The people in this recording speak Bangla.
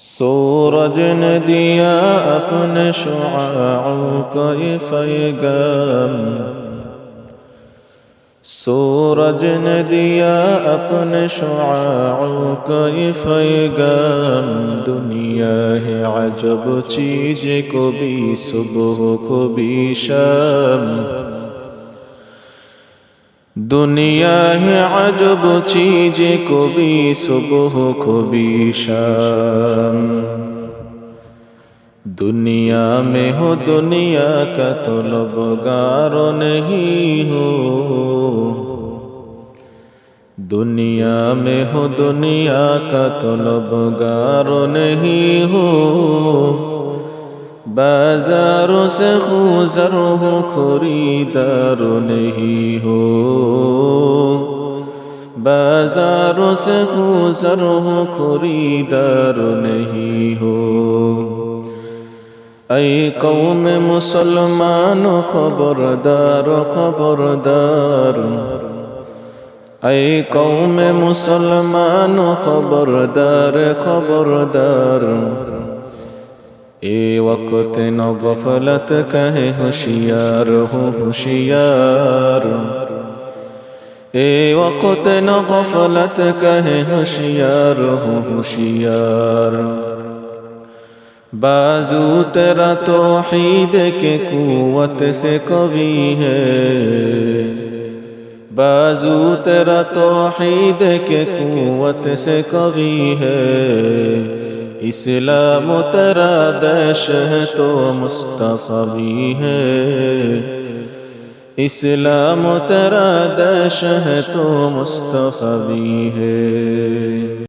سورج ندیا اپنے شعاعوں کا یہ فیگم سورج ندیا اپنے شعاعوں کا یہ دنیا ہے عجب چیز کو بھی صبح کو بھی شام দুনিয়া আজব চিজ কবি সুবহ কবি দুনিয়া মে হো দুনিয়া কা তলব গারো হো দুনিয়া মে হো দুনিয়া কা তলব গারো নহি হো बाजारों से गुजर হো খরিদার নেই হো بازاروں سے گزر ہو خریدار نہیں ہو اے قوم مسلمان خبردار خبردار اے قوم مسلمان خبردار خبردار اے وقت نو غفلت کہے ہوشیار ہو ہوشیار اے وقت نہ غفلت کہے ہوشیار ہو ہوشیار بازو تیرا توحید کے قوت سے کبھی ہے بازو تیرا توحید کے قوت سے کبھی ہے اسلام تیرا دش ہے تو مستقبی ہے اسلام دش ہے تو مستحبی ہے